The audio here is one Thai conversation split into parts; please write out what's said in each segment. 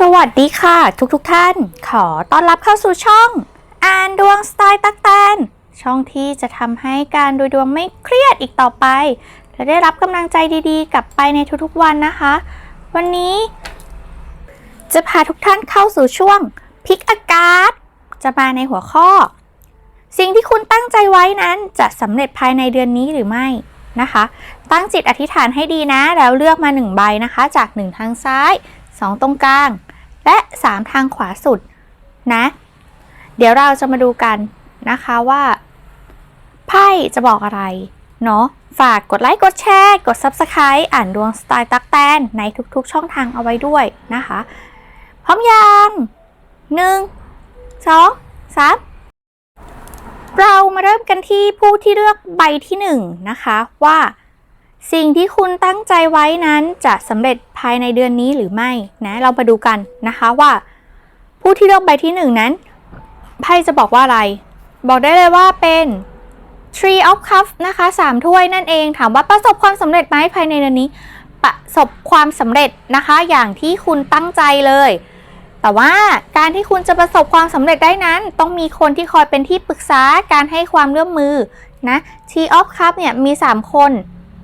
สวัสดีค่ะทุกๆทท่าน ขอต้อนรับเข้าสู่ช่องอ่านดวงสไตล์ตักแตน ช่องที่จะทำให้การดูดวงไม่เครียดอีกต่อไป และได้รับกำลังใจดีๆ กลับไปในทุกๆวันนะคะ วันนี้ จะพาทุกท่านเข้าสู่ช่วงพิกอากาศ จะมาในหัวข้อ สิ่งที่คุณตั้งใจไว้นั้นจะสำเร็จภายในเดือนนี้หรือไม่นะคะ ตั้งจิตอธิษฐานให้ดีนะ แล้วเลือกมา 1 ใบนะคะ จาก1ทางซ้าย 2 ตรงกลาง และ 3 ทางขวาสุดนะ เดี๋ยวเราจะมาดูกันนะคะว่า ไพ่จะบอกอะไร เนาะฝากกดไลค์ กดแชร์ กด Subscribe อ่านดวงสไตล์ตักแตนในทุกๆ ช่องทางเอาไว้ด้วยนะคะ พร้อมยังหนึ่งสองสามเรามาเริ่มกันที่ผู้ที่เลือกใบที่หนึ่งนะคะว่า สิ่งที่คุณตั้งใจไว้นั้นจะสำเร็จภายในเดือนนี้หรือไม่นะเรามาดูกันนะคะว่า ผู้ที่เลือกใบที่หนึ่งนั้นไพ่จะบอกว่าอะไร บอกได้เลยว่าเป็น Tree of Cups นะคะสามถ้วยนั่นเองถามว่าประสบความสำเร็จไหมภายในเดือนนี้ ประสบความสำเร็จนะคะ อย่างที่คุณตั้งใจเลย แต่ว่าการที่คุณจะประสบความสำเร็จได้นั้น ต้องมีคนที่คอยเป็นที่ปรึกษาการให้ความร่วมมือนะ Tree of Cups เนี่ยมี 3 คน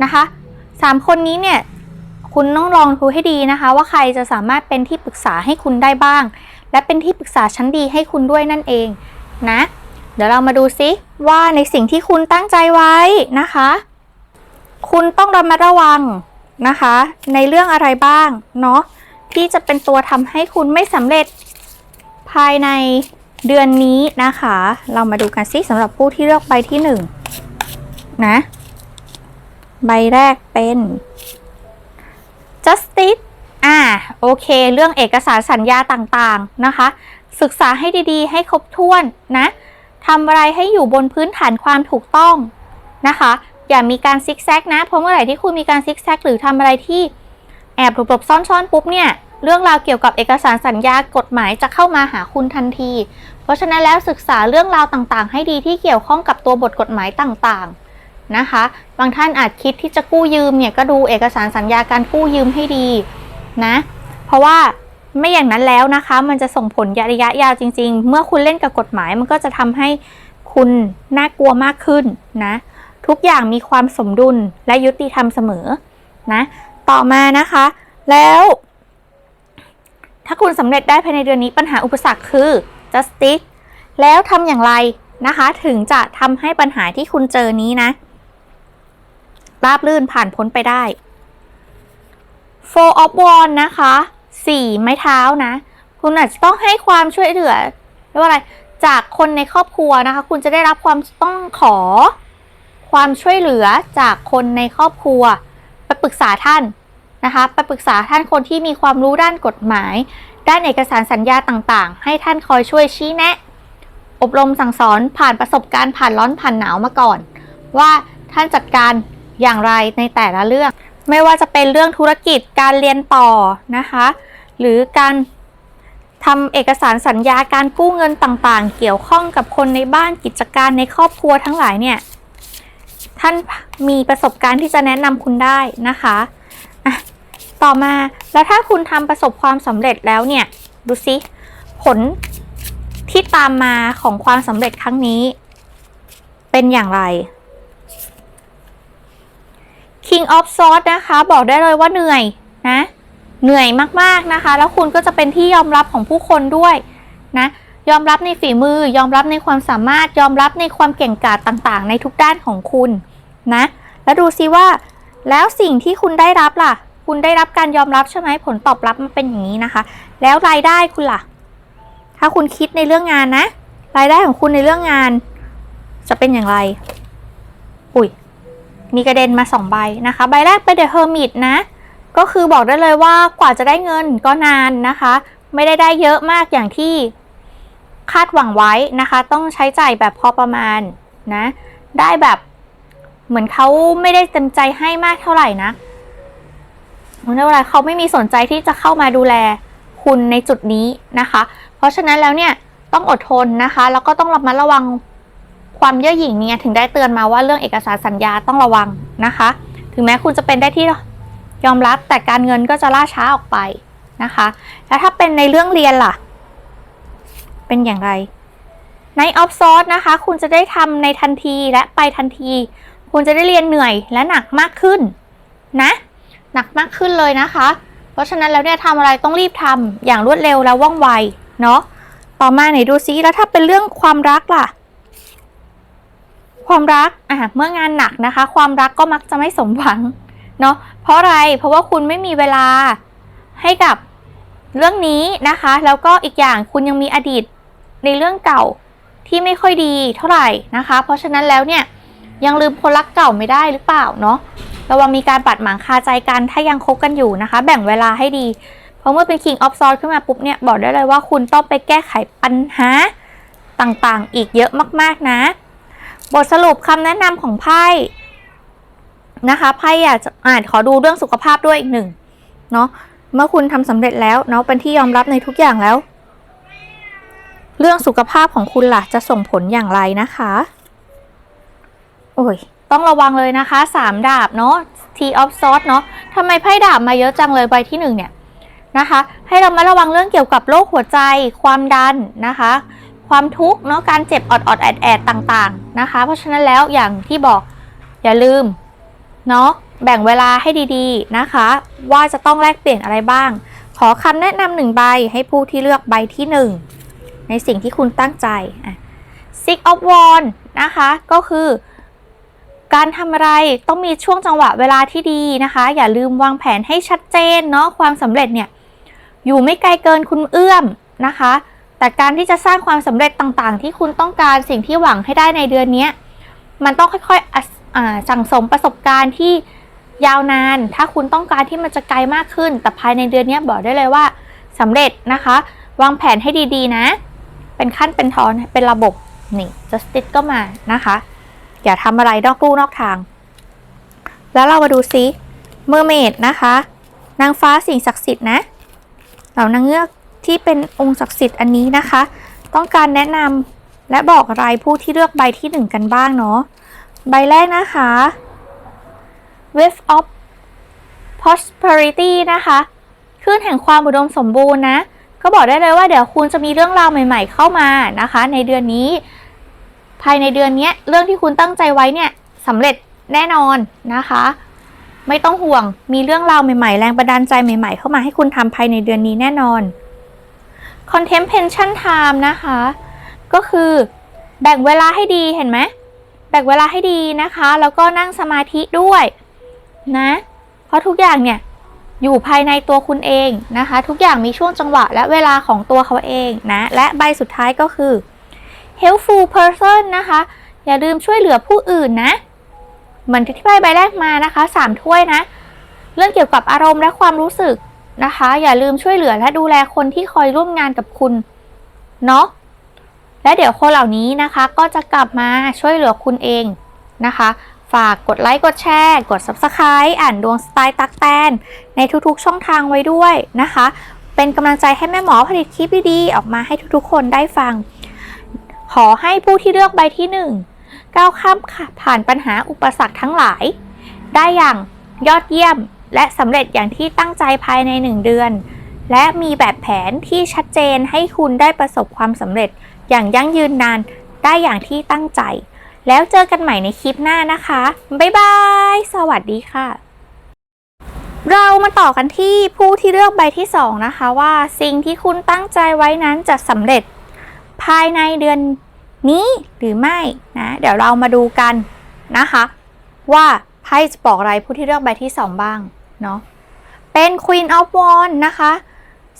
นะคะสามคนนี้เนี่ยคุณต้องลองดูให้ดีนะคะ ว่าใครจะสามารถเป็นที่ปรึกษาให้คุณได้บ้าง และเป็นที่ปรึกษาชั้นดีให้คุณด้วยนั่นเองนะ เดี๋ยวเรามาดูซิว่าในสิ่งที่คุณตั้งใจไว้นะคะ คุณต้องระมัดระวังนะคะ ในเรื่องอะไรบ้างเนาะที่จะเป็นตัวทำให้คุณไม่สำเร็จภายในเดือนนี้นะคะ เรามาดูกันซิสำหรับผู้ที่เลือกใบที่หนึ่งนะ ใบแรกเป็น justice อ่า โอเค เรื่องเอกสารสัญญาต่างๆนะคะ ศึกษาให้ดีๆ ให้ครบถ้วนนะทำอะไรให้อยู่บนพื้นฐานความถูกต้องนะคะ อย่ามีการซิกแซกนะ เพราะเมื่อไหร่ที่คุณมีการซิกแซกหรือทำอะไรที่แอบหลบๆซ่อนๆปุ๊บเนี่ย เรื่องราวเกี่ยวกับเอกสารสัญญากฎหมายจะเข้ามาหาคุณทันที เพราะฉะนั้นแล้วศึกษาเรื่องราวต่างๆ ให้ดีที่เกี่ยวข้องกับตัวบทกฎหมายต่างๆ นะคะ บางท่านอาจคิดที่จะกู้ยืมเนี่ยก็ดูเอกสารสัญญาการกู้ยืมให้ดีนะ เพราะว่าไม่อย่างนั้นแล้วนะคะ มันจะส่งผลระยะยาวจริง ๆ เมื่อคุณเล่นกับกฎหมายมันก็จะทำให้คุณน่ากลัวมากขึ้นนะ ทุกอย่างมีความสมดุลและยุติธรรมเสมอนะ ต่อมานะคะ แล้ว ถ้าคุณสำเร็จได้ภายในเดือนนี้ปัญหาอุปสรรคคือ justice แล้วทำอย่างไรนะคะ ถึงจะทำให้ปัญหาที่คุณเจอนี้นะ ราบลื่นผ่านพ้นไปได้ four of wands นะคะสี่ไม้เท้านะ คุณอาจจะต้องให้ความช่วยเหลือเรียกว่าอะไรจากคนในครอบครัวนะคะ คุณจะได้รับความต้องขอ ความช่วยเหลือจากคนในครอบครัว ไปปรึกษาท่านนะคะไปปรึกษาท่านคนที่มีความรู้ด้านกฎหมาย ด้านเอกสารสัญญาต่างๆ ให้ท่านคอยช่วยชี้แนะ อบรมสั่งสอนผ่านประสบการณ์ผ่านร้อนผ่านหนาวมาก่อน ว่าท่านจัดการ อย่างไรในแต่ละเรื่อง ไม่ว่าจะเป็นเรื่องธุรกิจการเรียนต่อนะคะ หรือการทำเอกสารสัญญาการกู้เงินต่างๆ เกี่ยวข้องกับคนในบ้านกิจการในครอบครัวทั้งหลายเนี่ย ท่านมีประสบการณ์ที่จะแนะนำคุณได้นะคะะต่อมาแล้วถ้าคุณทำประสบความสำเร็จแล้วเนี่ย ดูซิ ผลที่ตามมาของความสำเร็จครั้งนี้ เป็นอย่างไร King of Swords นะคะ บอกได้เลยว่าเหนื่อยนะ เหนื่อยมากๆนะคะ แล้วคุณก็จะเป็นที่ยอมรับของผู้คนด้วยนะ ยอมรับในฝีมือ ยอมรับในความสามารถ ยอมรับในความเก่งกาจต่างๆ ในทุกด้านของคุณนะ แล้วดูซิว่า แล้วสิ่งที่คุณได้รับล่ะ คุณได้รับการยอมรับใช่ไหมผลตอบรับมันเป็นอย่างนี้นะคะ แล้วรายได้คุณล่ะ ถ้าคุณคิดในเรื่องงานนะ รายได้ของคุณในเรื่องงาน จะเป็นอย่างไร มีกระเด็นมาสองใบนะคะ ใบแรกเป็น The Hermit นะ ก็คือบอกได้เลยว่ากว่าจะได้เงินก็นานนะคะ ไม่ได้ได้เยอะมากอย่างที่คาดหวังไว้นะคะ ต้องใช้จ่ายแบบพอประมาณนะ ได้แบบเหมือนเขาไม่ได้เต็มใจให้มากเท่าไหร่นะเหมือนว่าเขาไม่มีสนใจที่จะเข้ามาดูแลคุณในจุดนี้นะคะ เพราะฉะนั้นแล้วเนี่ยต้องอดทนนะคะ แล้วก็ต้องระมัดระวัง ความเย่อหยิ่งเนี่ยถึงได้เตือนมาว่าเรื่องเอกสารสัญญาต้องระวังนะคะ ถึงแม้คุณจะเป็นได้ที่ยอมรับแต่การเงินก็จะล่าช้าออกไปนะคะ แล้วถ้าเป็นในเรื่องเรียนล่ะ เป็นอย่างไรในออฟซอร์สนะคะ คุณจะได้ทำในทันทีและไปทันที คุณจะได้เรียนเหนื่อยและหนักมากขึ้นนะ หนักมากขึ้นเลยนะคะ เพราะฉะนั้นแล้วเนี่ยทำอะไรต้องรีบทำอย่างรวดเร็วและว่องไวเนาะต่อมาไหนดูซิแล้วถ้าเป็นเรื่องความรักล่ะ ความรักอะเมื่องานหนักนะคะ ความรักก็มักจะไม่สมหวังเนาะเพราะอะไรเพราะว่าคุณไม่มีเวลาให้กับเรื่องนี้นะคะ แล้วก็อีกอย่างคุณยังมีอดีตในเรื่องเก่าที่ไม่ค่อยดีเท่าไหร่นะคะ เพราะฉะนั้นแล้วเนี่ยยังลืมคนรักเก่าไม่ได้หรือเปล่าเนาะระวังมีการบาดหมางคาใจกันถ้ายังคบกันอยู่นะคะ แบ่งเวลาให้ดี เพราะเมื่อเป็น King of Swords ขึ้นมาปุ๊บเนี่ยบอกได้เลยว่าคุณต้องไปแก้ไขปัญหาต่างๆ อีกเยอะมากๆนะ บทสรุปคำแนะนำของไพ่นะคะไพ่อยากจะอ่านขอดูเรื่องสุขภาพด้วยอีกหนึ่งเนาะเมื่อคุณทำสำเร็จแล้วเนาะเป็นที่ยอมรับในทุกอย่างแล้ว เรื่องสุขภาพของคุณล่ะจะส่งผลอย่างไรนะคะ โอ้ยต้องระวังเลยนะคะสามดาบเนาะ T of Swords เนาะทำไมไพ่ดาบมาเยอะจังเลยใบที่หนึ่งเนี่ยนะคะ ให้เรามาระวังเรื่องเกี่ยวกับโรคหัวใจความดันนะคะ ความทุกข์เนาะการเจ็บอดอดแอดแอดต่างๆนะคะ เพราะฉะนั้นแล้วอย่างที่บอกอย่าลืมเนาะแบ่งเวลาให้ดีๆนะคะ ว่าจะต้องแลกเปลี่ยนอะไรบ้าง ขอคำแนะนำหนึ่งใบให้ผู้ที่เลือกใบที่หนึ่งในสิ่งที่คุณตั้งใจอะ Six of Wands นะคะ ก็คือ การทำอะไรต้องมีช่วงจังหวะเวลาที่ดีนะคะ อย่าลืมวางแผนให้ชัดเจนเนาะความสำเร็จเนี่ย อยู่ไม่ไกลเกินคุณเอื้อมนะคะ แต่การที่จะสร้างความสำเร็จต่างๆ ที่คุณต้องการสิ่งที่หวังให้ได้ในเดือนนี้มันต้องค่อยๆสั่งสมประสบการณ์ที่ยาวนาน ถ้าคุณต้องการที่มันจะไกลมากขึ้น แต่ภายในเดือนนี้บอกได้เลยว่าสำเร็จนะคะ วางแผนให้ดีๆนะ เป็นขั้นเป็นตอนเป็นระบบนี่ justice ก็มานะคะ อย่าทำอะไรนอกลู่นอกทาง แล้วเรามาดูซิเมอร์เมดนะคะ นางฟ้าสิ่งศักดิ์สิทธิ์นะเหล่านางเงือก ที่เป็นองค์ศักดิ์สิทธิ์อันนี้นะคะ ต้องการแนะนำและบอกอะไรผู้ที่เลือกใบที่หนึ่งกันบ้างเนาะใบแรกนะคะ Wave of Prosperity นะคะคลื่นแห่งความอุดมสมบูรณ์นะ ก็บอกได้เลยว่าเดี๋ยวคุณจะมีเรื่องราวใหม่ ๆ เข้ามานะคะ ในเดือนนี้ ภายในเดือนนี้เรื่องที่คุณตั้งใจไว้เนี่ยสำเร็จแน่นอนนะคะ ไม่ต้องห่วงมีเรื่องราวใหม่ๆ แรงบันดาลใจใหม่ ๆ เข้ามาให้คุณทำภายในเดือนนี้แน่นอน Contemplation Time นะคะ ก็คือแบ่งเวลาให้ดีเห็นไหมแบ่งเวลาให้ดีนะคะ แล้วก็นั่งสมาธิด้วยนะ เพราะทุกอย่างเนี่ยอยู่ภายในตัวคุณเองนะคะ ทุกอย่างมีช่วงจังหวะและเวลาของตัวเขาเองนะ และใบสุดท้ายก็คือ helpful person นะคะ อย่าลืมช่วยเหลือผู้อื่นนะ เหมือนที่ใบใบแรกมานะคะสามถ้วยนะ เรื่องเกี่ยวกับอารมณ์และความรู้สึก นะคะ อย่าลืมช่วยเหลือและดูแลคนที่คอยร่วมงานกับคุณเนาะและเดี๋ยวคนเหล่านี้นะคะก็จะกลับมาช่วยเหลือคุณเองนะคะ ฝากกดไลค์กดแชร์ กด Subscribe อ่านดวงสไตล์ตักแตน ในทุกๆช่องทางไว้ด้วยนะคะ เป็นกำลังใจให้แม่หมอผลิตคลิปดีๆออกมาให้ทุกๆคนได้ฟัง ขอให้ผู้ที่เลือกใบที่หนึ่งก้าวข้ามผ่านปัญหาอุปสรรคทั้งหลาย ได้อย่างยอดเยี่ยม และสำเร็จอย่างที่ตั้งใจภายในหนึ่งเดือน และมีแบบแผนที่ชัดเจนให้คุณได้ประสบความสำเร็จ อย่างยั่งยืนนานได้อย่างที่ตั้งใจ แล้วเจอกันใหม่ในคลิปหน้านะคะ บ๊ายบาย สวัสดีค่ะ เรามาต่อกันที่ผู้ที่เลือกใบที่ 2 นะคะว่าสิ่งที่คุณตั้งใจไว้นั้นจะสำเร็จ ภายในเดือนนี้หรือไม่นะ เดี๋ยวเรามาดูกันนะคะ ว่าไพ่จะบอกอะไรผู้ที่เลือกใบที่ 2 บ้าง เนาะเป็น Queen of Wands นะคะ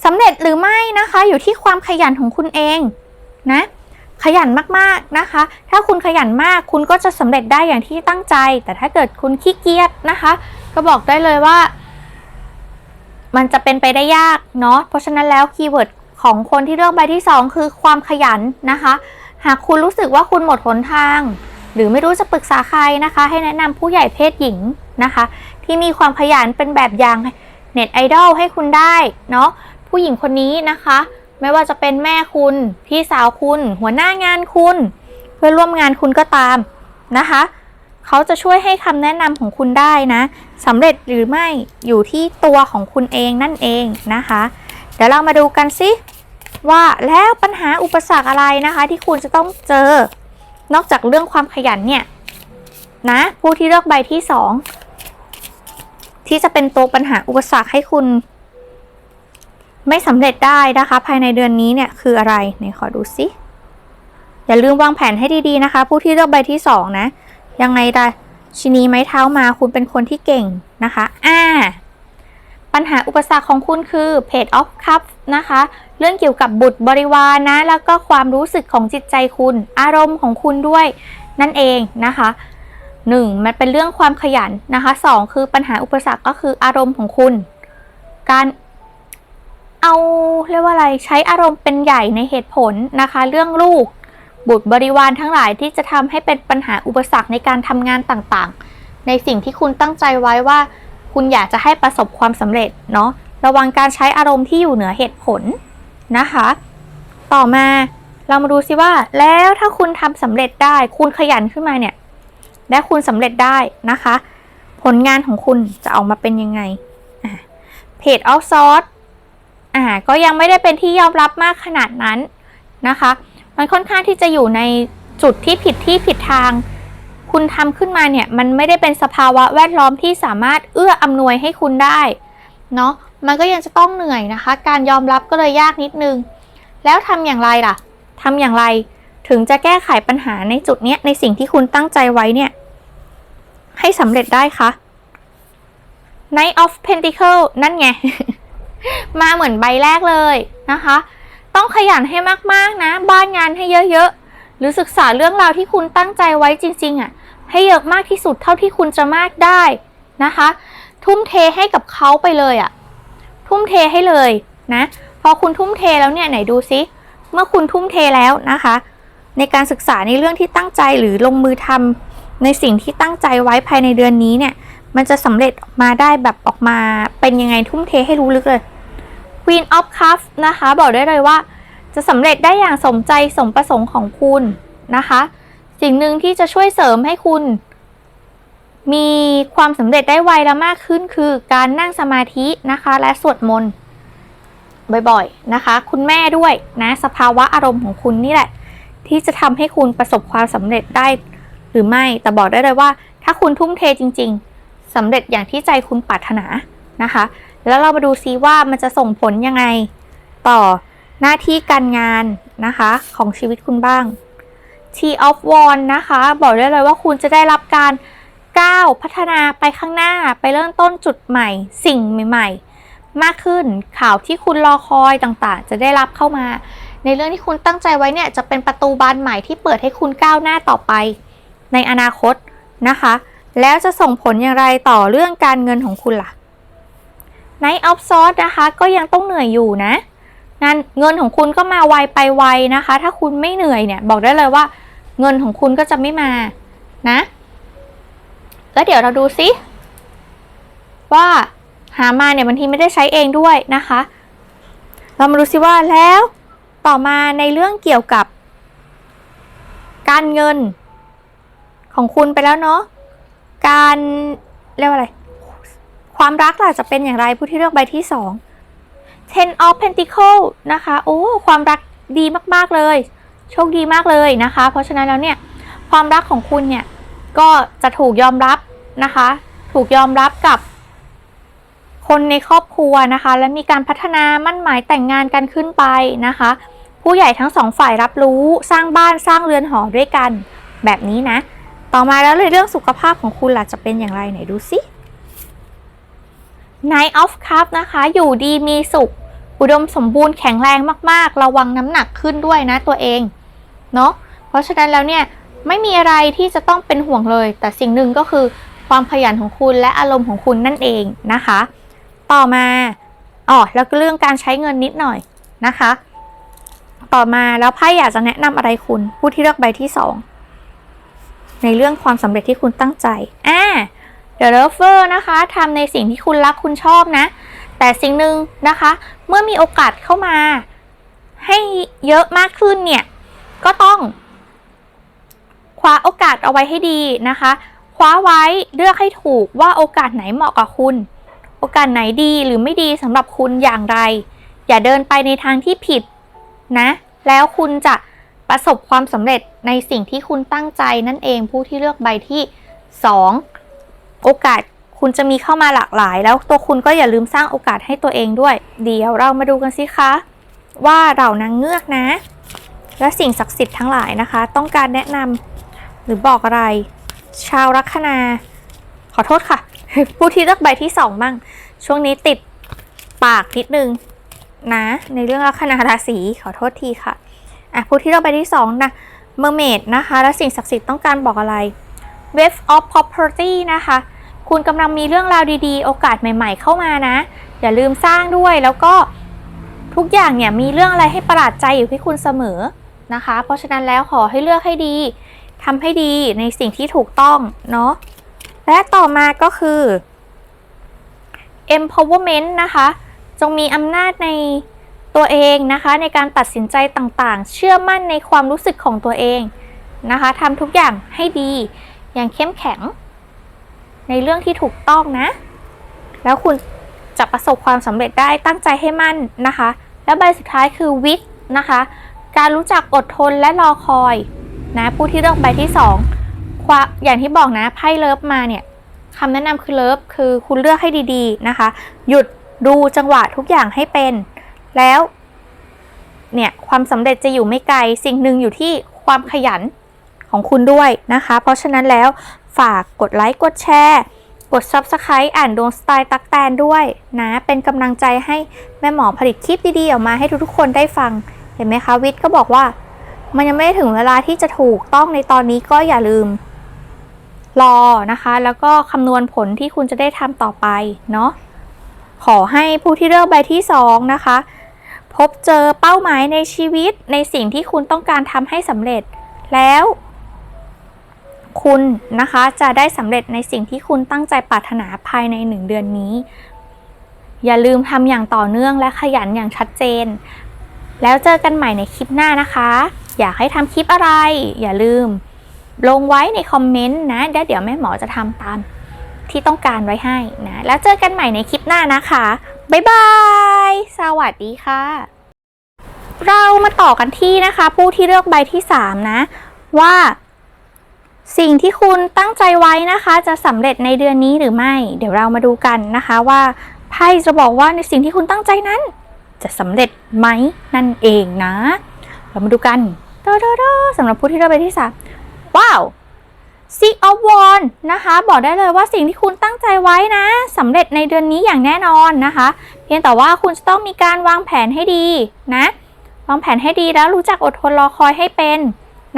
สำเร็จหรือไม่นะคะอยู่ที่ความขยันของคุณเองนะขยันมากๆนะคะ ถ้าคุณขยันมากคุณก็จะสำเร็จได้อย่างที่ตั้งใจ แต่ถ้าเกิดคุณขี้เกียจนะคะ ก็บอกได้เลยว่า มันจะเป็นไปได้ยากเนาะเพราะฉะนั้นแล้วคีย์เวิร์ดของคนที่เลือกใบที่ 2 คือความขยันนะคะ หากคุณรู้สึกว่าคุณหมดหนทาง หรือไม่รู้จะปรึกษาใครนะคะ ให้แนะนำผู้ใหญ่เพศหญิงนะคะ ที่มีความขยันเป็นแบบอย่างเน็ตไอดอลให้คุณได้เนาะผู้หญิงคนนี้นะคะ ไม่ว่าจะเป็นแม่คุณ พี่สาวคุณ หัวหน้างานคุณ เพื่อนร่วมงานคุณก็ตามนะคะเขาจะช่วยให้คำแนะนำของคุณได้นะสำเร็จหรือไม่อยู่ที่ตัวของคุณเองนั่นเองนะคะ เดี๋ยวเรามาดูกันสิว่าแล้วปัญหาอุปสรรคอะไรนะคะ ที่คุณจะต้องเจอ นอกจากเรื่องความขยันเนี่ยนะผู้ที่เลือกใบที่สอง ที่จะเป็นตัวปัญหาอุปสรรคให้คุณ ไม่สำเร็จได้นะคะ ภายในเดือนนี้เนี่ยคืออะไรไหนขอดูสิอย่าลืมวางแผนให้ดีๆนะคะ ผู้ที่เลือกใบที่สองนะ ยังไงได้ชินีไม้เท้ามาคุณเป็นคนที่เก่งนะคะอ่าปัญหาอุปสรรคของคุณคือ Page of Cups นะคะ เรื่องเกี่ยวกับบุตรบริวารนะ แล้วก็ความรู้สึกของจิตใจคุณ อารมณ์ของคุณด้วยนั่นเองนะคะ 1. มันเป็นเรื่องความขยันนะคะ 2. คือปัญหาอุปสรรคก็คืออารมณ์ของคุณ การเอาเรียกว่าอะไรใช้อารมณ์เป็นใหญ่ในเหตุผลนะคะ เรื่องลูก บุตรบริวารทั้งหลายที่จะทำให้เป็นปัญหาอุปสรรคในการทำงานต่างๆ ในสิ่งที่คุณตั้งใจไว้ว่า คุณอยากจะให้ประสบความสำเร็จเนาะระวังการใช้อารมณ์ที่อยู่เหนือเหตุผลนะคะ ต่อมาเรามาดูซิว่า แล้วถ้าคุณทำสำเร็จได้คุณขยันขึ้นมาเนี่ย และคุณสำเร็จได้นะคะ ผลงานของคุณจะออกมาเป็นยังไงเพจเอาซอร์สอ่าก็ยังไม่ได้เป็นที่ยอมรับมากขนาดนั้นนะคะ มันค่อนข้างที่จะอยู่ในจุดที่ผิดที่ผิดทาง คุณทำขึ้นมาเนี่ย มันไม่ได้เป็นสภาวะแวดล้อมที่สามารถเอื้ออำนวยให้คุณได้เนาะมันก็ยังจะต้องเหนื่อยนะคะ การยอมรับก็เลยยากนิดนึง แล้วทำอย่างไรล่ะทำอย่างไรถึงจะแก้ไขปัญหาในจุดเนี้ยในสิ่งที่คุณตั้งใจไว้เนี่ย ให้สำเร็จได้คะ Knight of Pentacle นั่นไง มาเหมือนใบแรกเลยนะคะ ต้องขยันให้มากๆนะ บ้านงานให้เยอะๆ หรือศึกษาเรื่องราวที่คุณตั้งใจไว้จริง ๆอะ่ะ ให้เยอะมากที่สุดเท่าที่คุณจะมากได้นะคะ ทุ่มเทให้กับเขาไปเลยอะ่ะ ทุ่มเทให้เลยนะ พอคุณทุ่มเทแล้วเนี่ยไหนดูซิเมื่อคุณทุ่มเทแล้วนะคะ ในการศึกษาในเรื่องที่ตั้งใจหรือลงมือทำ ในสิ่งที่ตั้งใจไว้ภายในเดือนนี้เนี่ย มันจะสำเร็จออกมาได้แบบออกมาเป็นยังไงทุ่มเทให้รู้ลึกเลย Queen of Cups นะคะ บอกได้เลยว่า จะสำเร็จได้อย่างสมใจสมประสงค์ของคุณนะคะ สิ่งหนึ่งที่จะช่วยเสริมให้คุณ มีความสำเร็จได้ไวและมากขึ้นคือการนั่งสมาธินะคะ และสวดมนต์บ่อยๆนะคะ คุณแม่ด้วยนะสภาวะอารมณ์ของคุณนี่แหละ ที่จะทำให้คุณประสบความสำเร็จได้ หรือไม่แต่บอกได้เลยว่า ถ้าคุณทุ่มเทจริง ๆสำเร็จอย่างที่ใจคุณปรารถนานะคะ แล้วเรามาดูซิว่ามันจะส่งผลยังไง ต่อหน้าที่การงานนะคะ ของชีวิตคุณบ้าง T of w a n นะคะ บอกได้เลยว่าคุณจะได้รับการก้าวพัฒนาไปข้างหน้าไปเริ่มต้นจุดใหม่ สิ่งใหม่ ๆ มากขึ้นข่าวที่คุณรอคอยต่างๆ จะได้รับเข้ามา ในเรื่องที่คุณตั้งใจไว้เนี่ยจะเป็นประตูบานใหม่ที่เปิดให้คุณก้าวหน้าต่อไป ในอนาคตนะคะ แล้วจะส่งผลอย่างไรต่อเรื่องการเงินของคุณล่ะ Night of Swords นะคะก็ยังต้องเหนื่อยอยู่นะงานเงินของคุณก็มาไวไปไวนะคะ ถ้าคุณไม่เหนื่อยเนี่ยบอกได้เลยว่า เงินของคุณก็จะไม่มานะ แล้วเดี๋ยวเราดูซิว่าหามาเนี่ยบางทีไม่ได้ใช้เองด้วยนะคะ เรามาดูซิว่าแล้วต่อมาในเรื่องเกี่ยวกับ การเงิน ของคุณไปแล้วเนาะการเรียกว่าอะไร ความรักล่ะจะเป็นอย่างไรผู้ที่เลือกใบที่สอง Ten of Pentacle นะคะ โอ้ ความรักดีมาก ๆ เลย โชคดีมากเลยนะคะ เพราะฉะนั้นแล้วเนี่ย ความรักของคุณเนี่ย ก็จะถูกยอมรับนะคะ ถูกยอมรับกับ คนในครอบครัวนะคะ และมีการพัฒนามั่นหมายแต่งงานกันขึ้นไปนะคะ ผู้ใหญ่ทั้งสองฝ่ายรับรู้ สร้างบ้าน สร้างเรือนหอด้วยกัน แบบนี้นะ ต่อมาแล้วเลยเรื่องสุขภาพของคุณล่ะจะเป็นอย่างไรไหนดูสิ Night of Cup นะคะ อยู่ดีมีสุข อุดมสมบูรณ์แข็งแรงมากๆ ระวังน้ำหนักขึ้นด้วยนะตัวเองเนาะเพราะฉะนั้นแล้วเนี่ยไม่มีอะไรที่จะต้องเป็นห่วงเลย แต่สิ่งหนึ่งก็คือความขยันของคุณและอารมณ์ของคุณนั่นเองนะคะ ต่อมาอ๋อแล้วก็เรื่องการใช้เงินนิดหน่อยนะคะ ต่อมาแล้วไพ่อยากจะแนะนำอะไรคุณ ผู้ที่เลือกใบที่สอง ในเรื่องความสำเร็จที่คุณตั้งใจ อ่า The Lover นะคะทำในสิ่งที่คุณรักคุณชอบนะ แต่สิ่งหนึ่งนะคะ เมื่อมีโอกาสเข้ามา ให้เยอะมากขึ้นเนี่ย ก็ต้อง คว้าโอกาสเอาไว้ให้ดีนะคะ คว้าไว้เลือกให้ถูกว่าโอกาสไหนเหมาะกับคุณ โอกาสไหนดีหรือไม่ดีสำหรับคุณอย่างไร อย่าเดินไปในทางที่ผิดนะ แล้วคุณจะ ประสบความสำเร็จในสิ่งที่คุณตั้งใจนั่นเองผู้ที่เลือกใบที่ 2 โอกาสคุณจะมีเข้ามาหลากหลาย แล้วตัวคุณก็อย่าลืมสร้างโอกาสให้ตัวเองด้วย เดี๋ยวเรามาดูกันสิคะ ว่าเรานางเงือกนะ และสิ่งศักดิ์สิทธิ์ทั้งหลายนะคะ ต้องการแนะนำหรือบอกอะไร ชาวลัคนา ขอโทษค่ะ ผู้ที่เลือกใบที่สองบ้างช่วงนี้ติดปากนิดนึงนะ ในเรื่องลัคนาราศีขอโทษทีค่ะ อะผู้ที่เลือกใบที่สองนะเมอร์เมดนะคะ และสิ่งศักดิ์สิทธิ์ต้องการบอกอะไร Wave of Property นะคะ คุณกำลังมีเรื่องราวดีๆ โอกาสใหม่ ๆ เข้ามานะ อย่าลืมสร้างด้วยแล้วก็ทุกอย่างเนี่ยมีเรื่องอะไรให้ประหลาดใจอยู่ที่คุณเสมอนะคะ เพราะฉะนั้นแล้วขอให้เลือกให้ดีทำให้ดีในสิ่งที่ถูกต้องเนาะและต่อมาก็คือ empowerment นะคะ จงมีอำนาจใน ตัวเองนะคะในการตัดสินใจต่างๆ เชื่อมั่นในความรู้สึกของตัวเองนะคะทำทุกอย่างให้ดีอย่างเข้มแข็ง ในเรื่องที่ถูกต้องนะ แล้วคุณจะประสบความสำเร็จได้ตั้งใจให้มั่นนะคะ แล้วใบสุดท้ายคือวิทนะคะ การรู้จักอดทนและรอคอยนะผู้ที่เลือกใบที่2ควาอย่างที่บอกนะไพ่เลิฟมาเนี่ยคำแนะนำคือเลิฟคือคุณเลือกให้ดีๆนะคะ หยุดดูจังหวะทุกอย่างให้เป็น แล้ว เนี่ยความสำเร็จจะอยู่ไม่ไกลสิ่งหนึ่งอยู่ที่ความขยันของคุณด้วยนะคะ เพราะฉะนั้นแล้วฝากกดไลค์กดแชร์กด Subscribe อ่านดวงสไตล์ตักแตนด้วยนะ เป็นกำลังใจให้แม่หมอผลิตคลิปดีๆ ออกมาให้ทุกๆคนได้ฟัง เห็นไหมคะ วิทย์ก็บอกว่า มันยังไม่ถึงเวลาที่จะถูกต้องในตอนนี้ก็อย่าลืม รอนะคะ แล้วก็คำนวณผลที่คุณจะได้ทำต่อไปเนาะขอให้ผู้ที่เลือกใบที่สองนะคะ พบเจอเป้าหมายในชีวิตในสิ่งที่คุณต้องการทำให้สำเร็จ แล้ว คุณนะคะจะได้สำเร็จในสิ่งที่คุณตั้งใจปรารถนาภายในหนึ่งเดือนนี้ อย่าลืมทำอย่างต่อเนื่องและขยันอย่างชัดเจน แล้วเจอกันใหม่ในคลิปหน้านะคะ อยากให้ทำคลิปอะไร อย่าลืม ลงไว้ในคอมเมนต์นะเดี๋ยวแม่หมอจะทำตามที่ต้องการไว้ให้นะ แล้วเจอกันใหม่ในคลิปหน้านะคะ บ๊ายบาย สวัสดีค่ะ เรามาต่อกันที่นะคะ ผู้ที่เลือกใบที่3นะว่าสิ่งที่คุณตั้งใจไว้นะคะ จะสำเร็จในเดือนนี้หรือไม่ เดี๋ยวเรามาดูกันนะคะว่าไพ่จะบอกว่าในสิ่งที่คุณตั้งใจนั้น จะสำเร็จไหมนั่นเองนะ เรามาดูกันโดโดโดสำหรับผู้ที่เลือกใบที่สามว้าว Six of Wands นะคะ บอกได้เลยว่าสิ่งที่คุณตั้งใจไว้นะสำเร็จในเดือนนี้อย่างแน่นอนนะคะ เพียงแต่ว่าคุณจะต้องมีการวางแผนให้ดีนะวางแผนให้ดีแล้วรู้จักอดทนรอคอยให้เป็น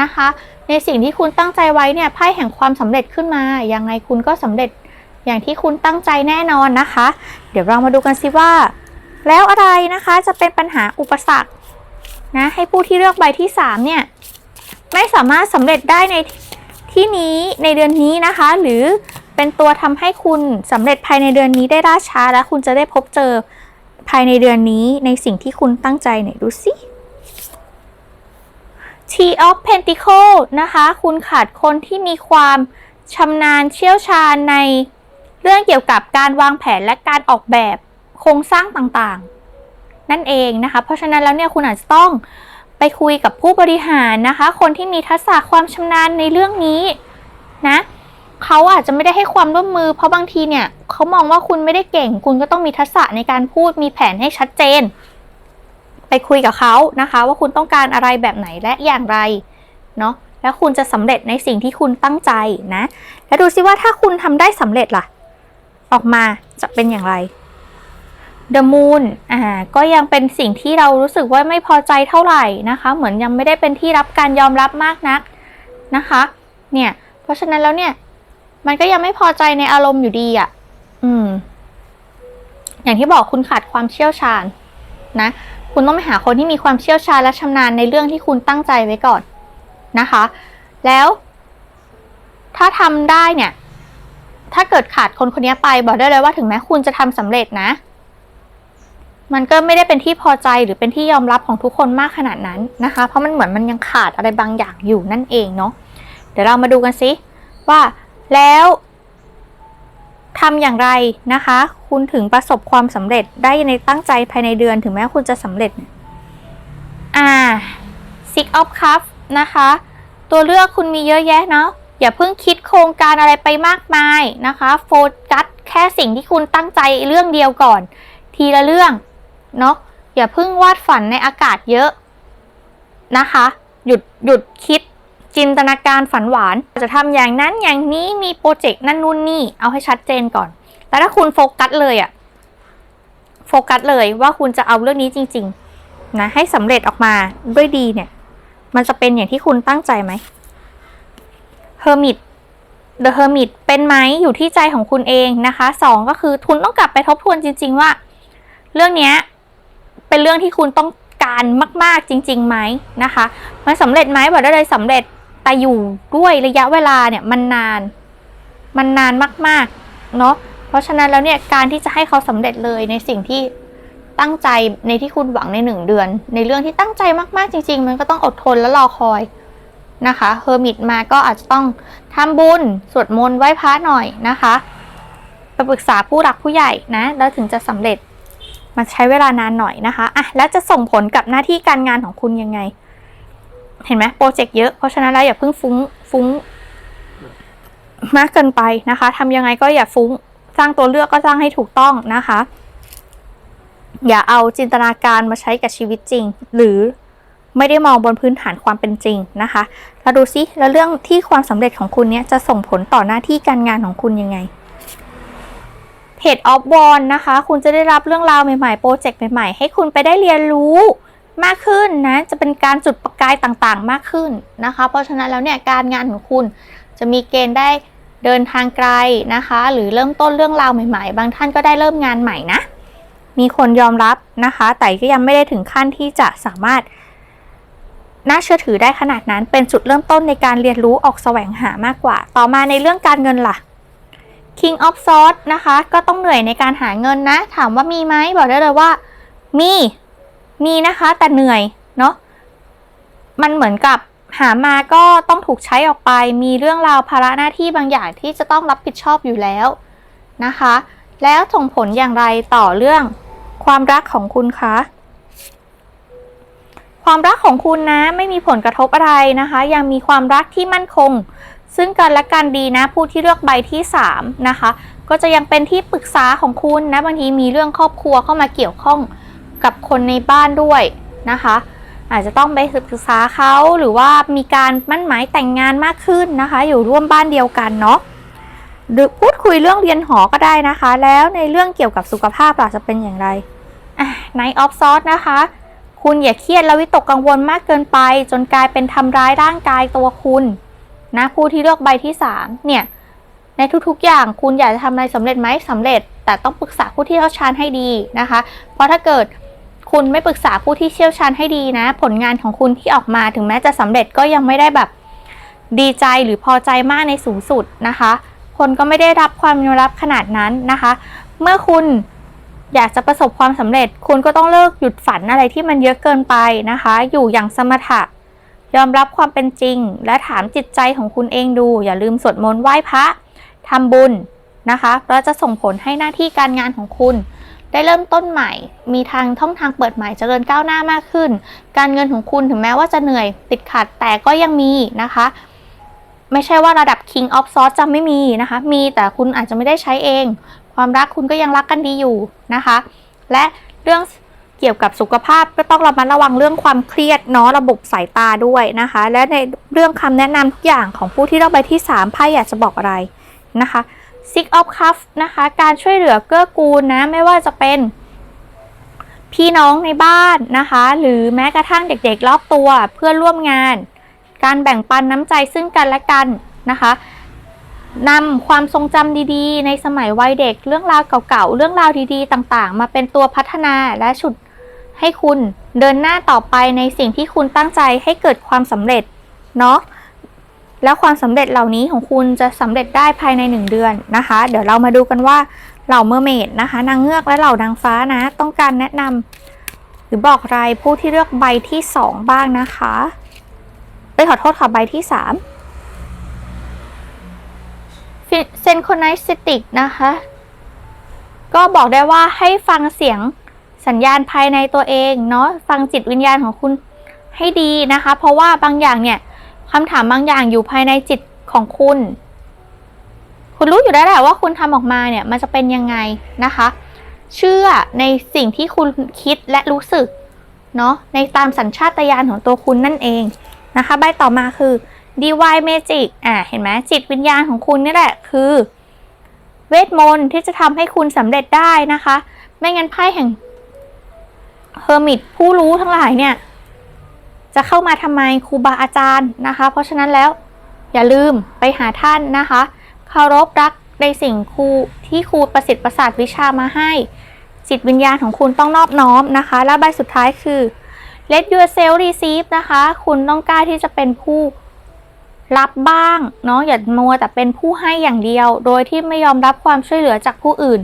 นะคะ ในสิ่งที่คุณตั้งใจไว้เนี่ยไพ่แห่งความสำเร็จขึ้นมายังไงคุณก็สำเร็จอย่างที่คุณตั้งใจแน่นอนนะคะ เดี๋ยวเรามาดูกันสิว่า แล้วอะไรนะคะจะเป็นปัญหาอุปสรรคนะให้ผู้ที่เลือกใบที่3เนี่ยไม่สามารถสำเร็จได้ใน ที่นี้ในเดือนนี้นะคะ หรือเป็นตัวทำให้คุณสำเร็จภายในเดือนนี้ได้ล่าช้า และคุณจะได้พบเจอภายในเดือนนี้ในสิ่งที่คุณตั้งใจไหนดูสิ T of Pentacle นะคะ คุณขาดคนที่มีความชำนาญเชี่ยวชาญในเรื่องเกี่ยวกับการวางแผนและการออกแบบโครงสร้างต่างๆ นั่นเองนะคะ เพราะฉะนั้นแล้วเนี่ยคุณอาจจะต้อง ไปคุยกับผู้บริหารนะคะ คนที่มีทักษะความชำนาญในเรื่องนี้นะเขาอาจจะไม่ได้ให้ความร่วมมือ เพราะบางทีเนี่ยเขามองว่าคุณไม่ได้เก่ง คุณก็ต้องมีทักษะในการพูดมีแผนให้ชัดเจน ไปคุยกับเขานะคะ ว่าคุณต้องการอะไรแบบไหนและอย่างไรเนาะแล้วคุณจะสำเร็จในสิ่งที่คุณตั้งใจนะ แล้วดูซิว่าถ้าคุณทำได้สำเร็จล่ะ ออกมาจะเป็นอย่างไร The Moon อ่าก็ยังเป็นสิ่งที่เรารู้สึกว่าไม่พอใจเท่าไหร่นะคะ เหมือนยังไม่ได้เป็นที่รับการยอมรับมากนักนะคะเนี่ยเพราะฉะนั้นแล้วเนี่ยมันก็ยังไม่พอใจในอารมณ์อยู่ดีอะ่ะอืม อย่างที่บอกคุณขาดความเชี่ยวชาญนะคุณต้องไปหาคนที่มีความเชี่ยวชาญและชำนาญในเรื่องที่คุณตั้งใจไว้ก่อนนะคะ แล้วถ้าทำได้เนี่ย ถ้าเกิดขาดคนคนนี้ไปบอกได้เลยว่าถึงแม้คุณจะทำสำเร็จนะ มันก็ไม่ได้เป็นที่พอใจหรือเป็นที่ยอมรับของทุกคนมากขนาดนั้นนะคะ เพราะมันเหมือนมันยังขาดอะไรบางอย่างอยู่นั่นเองเนาะเดี๋ยวเรามาดูกันซิว่าแล้วทำอย่างไรนะคะคคุณถึงประสบความสำเร็จได้ในตั้งใจภายในเดือนถึงแม้คุณจะสำเร็จ อ่า Six of Cups นะคะ ตัวเลือกคุณมีเยอะแยะเนาะอย่าเพิ่งคิดโครงการอะไรไปมากมายนะคะ โฟกัสแค่สิ่งที่คุณตั้งใจเรื่องเดียวก่อน ทีละเรื่อง เนาะอย่าเพิ่งวาดฝันในอากาศเยอะนะคะ หยุดหยุดคิดจินตนาการฝันหวาน จะทำอย่างนั้นอย่างนี้มีโปรเจกต์นั่นนู่นนี่เอาให้ชัดเจนก่อน แล้วถ้าคุณโฟกัสเลยอะโฟกัสเลยว่าคุณจะเอาเรื่องนี้จริง ๆ นะ ให้สำเร็จออกมาด้วยดีเนี่ย มันจะเป็นอย่างที่คุณตั้งใจไหม Hermit The Hermit เป็นไหมอยู่ที่ใจของคุณเองนะคะสองก็คือคุณต้องกลับไปทบทวนจริง ๆ ว่า เรื่องเนี้ย เป็นเรื่องที่คุณต้องการมาก ๆจริงๆไหมนะคะมันสำเร็จไหมบอกได้เลยสำเร็จแต่อยู่ด้วยระยะเวลาเนี่ยมันนาน มันนานมากๆเนาะเพราะฉะนั้นแล้วเนี่ยการที่จะให้เขาสำเร็จเลยในสิ่งที่ตั้งใจในที่คุณหวังในหนึ่งเดือน ในเรื่องที่ตั้งใจมากๆจริง ๆ มันก็ต้องอดทนและรอคอยนะคะเฮอร์มิตมาก็อาจจะต้องทำบุญสวดมนต์ไหว้พระหน่อยนะคะไปปรึกษาผู้หลักผู้ใหญ่นะ แล้วถึงจะสำเร็จ มันใช้เวลานานหน่อยนะคะอะแล้วจะส่งผลกับหน้าที่การงานของคุณยังไง เห็นไหมโปรเจกต์เยอะ เพราะฉะนั้นแล้วอย่าเพิ่งฟุ้งฟุ้งมากเกินไปนะคะทำยังไงก็อย่าฟุ้งสร้างตัวเลือกก็สร้างให้ถูกต้องนะคะ อย่าเอาจินตนาการมาใช้กับชีวิตจริง หรือไม่ได้มองบนพื้นฐานความเป็นจริงนะคะแล้วดูซิแล้วเรื่องที่ความสำเร็จของคุณเนี้ยจะส่งผลต่อหน้าที่การงานของคุณยังไง เพจออฟวอนนะคะ คุณจะได้รับเรื่องราวใหม่ๆ โปรเจกต์ใหม่ๆ ให้คุณไปได้เรียนรู้มากขึ้นนะ จะเป็นการจุดประกายต่างๆ มากขึ้นนะคะ เพราะฉะนั้นแล้วเนี่ยการงานของคุณจะมีเกณฑ์ได้เดินทางไกลนะคะ หรือเริ่มต้นเรื่องราวใหม่ๆ บางท่านก็ได้เริ่มงานใหม่นะ มีคนยอมรับนะคะ แต่ก็ยังไม่ได้ถึงขั้นที่จะสามารถน่าเชื่อถือได้ขนาดนั้น เป็นจุดเริ่มต้นในการเรียนรู้ออกแสวงหามากกว่า ต่อมาในเรื่องการเงินล่ะ King of Swords นะคะ ก็ต้องเหนื่อยในการหาเงินนะ ถามว่ามีไหมบอกได้เลยว่า มี มีนะคะ แต่เหนื่อยเนาะมันเหมือนกับหามาก็ต้องถูกใช้ออกไป มีเรื่องราวภาระหน้าที่บางอย่างที่จะต้องรับผิดชอบอยู่แล้วนะคะ แล้วส่งผลอย่างไรต่อเรื่องความรักของคุณคะ ความรักของคุณนะไม่มีผลกระทบอะไรนะคะ ยังมีความรักที่มั่นคง ซึ่งกันและกันดีนะผู้ที่เลือกใบที่3นะคะก็จะยังเป็นที่ปรึกษาของคุณนะบางทีมีเรื่องครอบครัวเข้ามาเกี่ยวข้องกับคนในบ้านด้วยนะคะ อาจจะต้องไปศึกษาเขาหรือว่ามีการมั่นหมายแต่งงานมากขึ้นนะคะ อยู่ร่วมบ้านเดียวกันเนาะหรือพูดคุยเรื่องเรียนหอก็ได้นะคะ แล้วในเรื่องเกี่ยวกับสุขภาพล่ะจะเป็นอย่างไรอะ Night of Swords นะคะ คุณอย่าเครียดและวิตกกังวลมากเกินไป จนกลายเป็นทำร้ายร่างกายตัวคุณ นะผู้ที่เลือกใบที่3เนี่ยในทุกๆอย่างคุณอยากจะทำอะไรสำเร็จไหมสำเร็จ แต่ต้องปรึกษาผู้ที่เชี่ยวชาญให้ดีนะคะ เพราะถ้าเกิดคุณไม่ปรึกษาผู้ที่เชี่ยวชาญให้ดีนะ ผลงานของคุณที่ออกมาถึงแม้จะสำเร็จก็ยังไม่ได้แบบดีใจหรือพอใจมากในสูงสุดนะคะ คนก็ไม่ได้รับความยอมรับขนาดนั้นนะคะ เมื่อคุณอยากจะประสบความสำเร็จ คุณก็ต้องเลิกหยุดฝันอะไรที่มันเยอะเกินไปนะคะ อยู่อย่างสมถะ ยอมรับความเป็นจริง และถามจิตใจของคุณเองดู อย่าลืมสวดมนต์ไหว้พระทำบุญนะคะเพราะจะส่งผลให้หน้าที่การงานของคุณ ได้เริ่มต้นใหม่ มีทางท่องทางเปิดใหม่เจริญก้าวหน้ามากขึ้น การเงินของคุณถึงแม้ว่าจะเหนื่อยติดขัดแต่ก็ยังมีนะคะ ไม่ใช่ว่าระดับ King of Swords จะไม่มีนะคะ มีแต่คุณอาจจะไม่ได้ใช้เอง ความรักคุณก็ยังรักกันดีอยู่นะคะ และเรื่อง เกี่ยวกับสุขภาพก็ต้องระมัดระวังเรื่องความเครียดเนาะระบบสายตาด้วยนะคะ และในเรื่องคำแนะนำทุกอย่างของผู้ที่เลือกใบที่3ไพ่อยากจะบอกอะไรนะคะ Six of Cups นะคะ การช่วยเหลือเกื้อกูลนะ ไม่ว่าจะเป็น พี่น้องในบ้านนะคะ หรือแม้กระทั่งเด็กๆ รอบตัวเพื่อนร่วมงาน การแบ่งปันน้ำใจซึ่งกันและกันนะคะนำความทรงจำดีๆ ในสมัยวัยเด็ก เรื่องราวเก่าๆ เรื่องราวดีๆ ต่างๆ มาเป็นตัวพัฒนาและฉุด ให้คุณเดินหน้าต่อไปในสิ่งที่คุณตั้งใจให้เกิดความสำเร็จเนาะแล้วความสำเร็จเหล่านี้ของคุณจะสำเร็จได้ภายใน 1 เดือนนะคะ เดี๋ยวเรามาดูกันว่าเหล่าเมอร์เมดนะคะ นางเงือกและเหล่านางฟ้านะ ต้องการแนะนำหรือบอกอะไรผู้ที่เลือกใบที่ 2 บ้างนะคะไปขอโทษค่ะใบที่3เซนโคไนสติกนะคะ ก็บอกได้ว่าให้ฟังเสียง สัญญาณภายในตัวเองเนาะฟังจิตวิญญาณของคุณให้ดีนะคะ เพราะว่าบางอย่างเนี่ยคำถามบางอย่างอยู่ภายในจิตของคุณ คุณรู้อยู่แล้วแหละว่าคุณทำออกมาเนี่ยมันจะเป็นยังไงนะคะ เชื่อในสิ่งที่คุณคิดและรู้สึกเนาะในตามสัญชาตญาณของตัวคุณนั่นเองนะคะใบต่อมาคือ Divine Magic อะเห็นไหมจิตวิญญาณของคุณนี่แหละคือ เวทมนต์ที่จะทำให้คุณสำเร็จได้นะคะ ไม่งั้นไพ่แห่ง เฮอร์มิตผู้รู้ทั้งหลายเนี่ย จะเข้ามาทำไมครูบาอาจารย์นะคะ เพราะฉะนั้นแล้วอย่าลืมไปหาท่านนะคะเคารพรักในสิ่งครูที่ครูประสิทธิ์ประสาทวิชามาให้ จิตวิญญาณของคุณต้องนอบน้อมนะคะ และใบสุดท้ายคือ let yourself receive นะคะ คุณต้องกล้าที่จะเป็นผู้รับบ้างเนาะอย่ามัวแต่เป็นผู้ให้อย่างเดียว โดยที่ไม่ยอมรับความช่วยเหลือจากผู้อื่น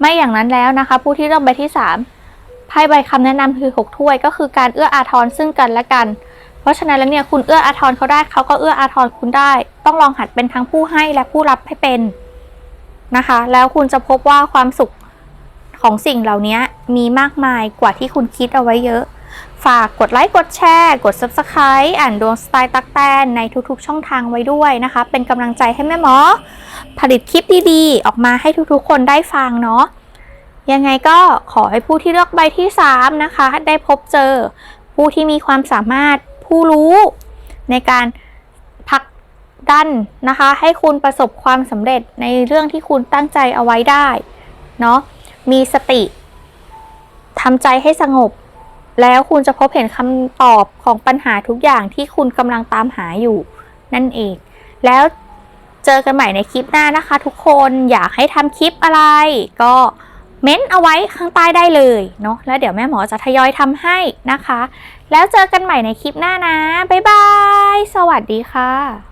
ไม่อย่างนั้นแล้วนะคะ ผู้ที่เลือกใบที่ 3 ไพ่ใบคำแนะนำคือ 6 ถ้วย ก็คือการเอื้ออาทรซึ่งกันและกัน เพราะฉะนั้นแล้วเนี่ยคุณเอื้ออาทรเขาได้เขาก็เอื้ออาทรคุณได้ ต้องลองหัดเป็นทั้งผู้ให้และผู้รับให้เป็นนะคะ แล้วคุณจะพบว่าความสุขของสิ่งเหล่านี้มีมากมายกว่าที่คุณคิดเอาไว้เยอะ ฝากกดไลค์กดแชร์ กด Subscribe อ่านดวงสไตล์ตักแตนในทุกๆ ช่องทางไว้ด้วยนะคะ เป็นกำลังใจให้แม่หมอ ผลิตคลิปดีๆ ออกมาให้ทุกๆ คนได้ฟังเนาะ ยังไงก็ขอให้ผู้ที่เลือกใบที่ 3 นะคะ ได้พบเจอผู้ที่มีความสามารถผู้รู้ในการผลักดันนะคะ ให้คุณประสบความสำเร็จในเรื่องที่คุณตั้งใจเอาไว้ได้เนาะมีสติทำใจให้สงบ แล้วคุณจะพบเห็นคำตอบของปัญหาทุกอย่างที่คุณกำลังตามหาอยู่นั่นเอง แล้วเจอกันใหม่ในคลิปหน้านะคะ ทุกคนอยากให้ทำคลิปอะไรก็ เม้นเอาไว้ข้างใต้ได้เลยเนาะแล้วเดี๋ยวแม่หมอจะทยอยทำให้นะคะ แล้วเจอกันใหม่ในคลิปหน้านะ บ๊ายบาย สวัสดีค่ะ